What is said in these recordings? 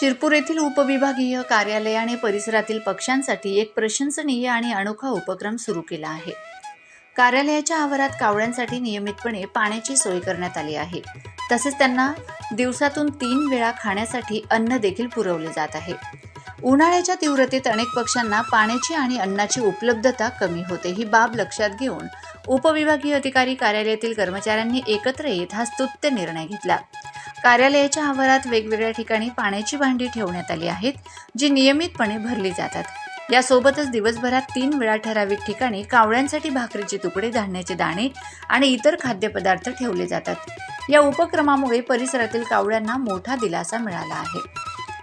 शिरपूर येथील उपविभागीय कार्यालय आणि परिसरातील पक्ष्यांसाठी एक प्रशंसनीय आणि अनोखा उपक्रम सुरू केला आहे. कार्यालयाच्या आवारात कावळ्यांसाठी नियमितपणे पाण्याची सोय करण्यात आली आहे. तसेच त्यांना दिवसातून तीन वेळा खाण्यासाठी अन्न देखील पुरवले जात आहे. उन्हाळ्याच्या तीव्रतेत अनेक पक्ष्यांना पाण्याची आणि अन्नाची उपलब्धता कमी होते ही बाब लक्षात घेऊन उपविभागीय अधिकारी कार्यालयातील कर्मचाऱ्यांनी एकत्र येत हा स्तुत्य निर्णय घेतला. कार्यालयाच्या आवारात वेगवेगळ्या ठिकाणी पाण्याची भांडी ठेवण्यात आली आहेत जी नियमितपणे भरली जातात. यासोबतच दिवसभरात तीन वेळा ठराविक ठिकाणी कावळ्यांसाठी भाकरीचे तुकडे धान्याचे दाणे आणि इतर खाद्यपदार्थ ठेवले जातात. या उपक्रमामुळे परिसरातील कावळ्यांना मोठा दिलासा मिळाला आहे.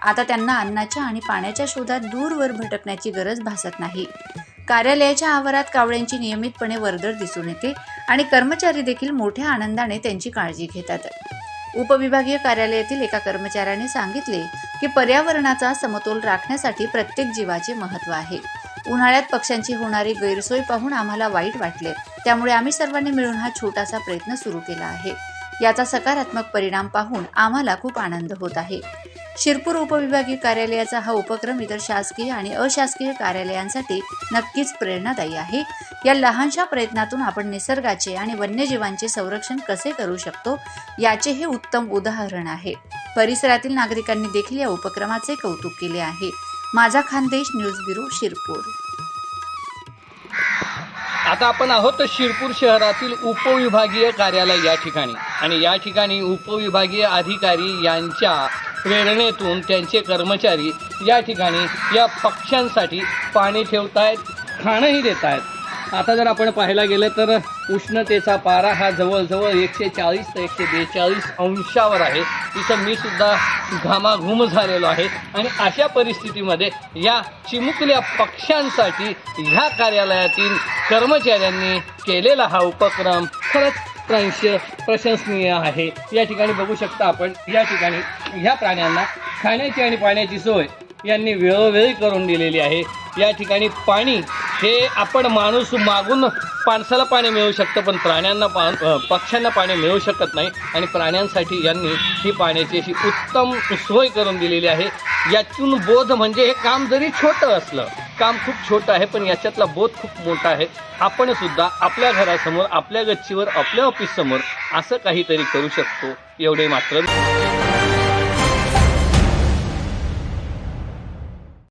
आता त्यांना अन्नाच्या आणि पाण्याच्या शोधात दूरवर भटकण्याची गरज भासत नाही. कार्यालयाच्या आवारात कावळ्यांची नियमितपणे वर्दळ दिसून येते आणि कर्मचारी देखील मोठ्या आनंदाने त्यांची काळजी घेतात. उपविभागीय कार्यालयातील एका कर्मचाऱ्याने सांगितले की पर्यावरणाचा समतोल राखण्यासाठी प्रत्येक जीवाचे महत्त्व आहे. उन्हाळ्यात पक्ष्यांची होणारी गैरसोय पाहून आम्हाला वाईट वाटले. त्यामुळे आम्ही सर्वांनी मिळून हा छोटासा प्रयत्न सुरू केला आहे. याचा सकारात्मक परिणाम पाहून आम्हाला खूप आनंद होत आहे. शिरपूर उपविभागीय कार्यालयाचा हा उपक्रम इतर शासकीय आणि अशासकीय कार्यालयांसाठी नक्कीच प्रेरणादायी आहे. या लहानशा प्रयत्नातून आपण निसर्गाचे आणि वन्यजीवांचे संरक्षण कसे करू शकतो याचे हे उत्तम उदाहरण आहे. परिसरातील नागरिकांनी देखील या उपक्रमाचे कौतुक केले आहे. माझा खानदेश न्यूज ब्युरो शिरपूर. आता आपण आहोत शिरपूर शहरातील उपविभागीय कार्यालय या ठिकाणी. आणि या ठिकाणी उपविभागीय अधिकारी यांच्या प्रेरणेतून त्यांचे कर्मचारी या ठिकाणी या पक्ष्यांसाठी पाणी ठेवतायत खाणंही देत आहेत आता जर आपण पाहायला गेलं तर उष्णतेचा पारा हा जवळजवळ एकशे चाळीस ते एकशे बेचाळीस अंशावर आहे. तिथं मी सुद्धा घामाघूम झालेलो आहे. आणि अशा परिस्थितीमध्ये या चिमुकल्या पक्ष्यांसाठी ह्या कार्यालयातील कर्मचाऱ्यांनी केलेला हा उपक्रम खरंच प्रंश प्रशंसनीय आहे. या ठिकाणी बघू शकता आपण या ठिकाणी ह्या प्राण्यांना खाण्याची आणि पाण्याची सोय यांनी वेळोवेळी करून दिलेली आहे. या ठिकाणी पाणी हे आपण माणूस मागून माणसाला पाणी मिळू शकतं पण प्राण्यांना पा पक्ष्यांना पाणी मिळू शकत नाही आणि प्राण्यांसाठी यांनी ही पाण्याची अशी उत्तम सोय करून दिलेली आहे. यातून बोध म्हणजे हे काम जरी छोटं असलं काम खूप छोटं आहे पण याच्यातला बोध खूप मोठा आहे. आपण सुद्धा आपल्या घरासमोर आपल्या गच्चीवर आपल्या ऑफिससमोर असं काहीतरी करू शकतो. एवढे मात्र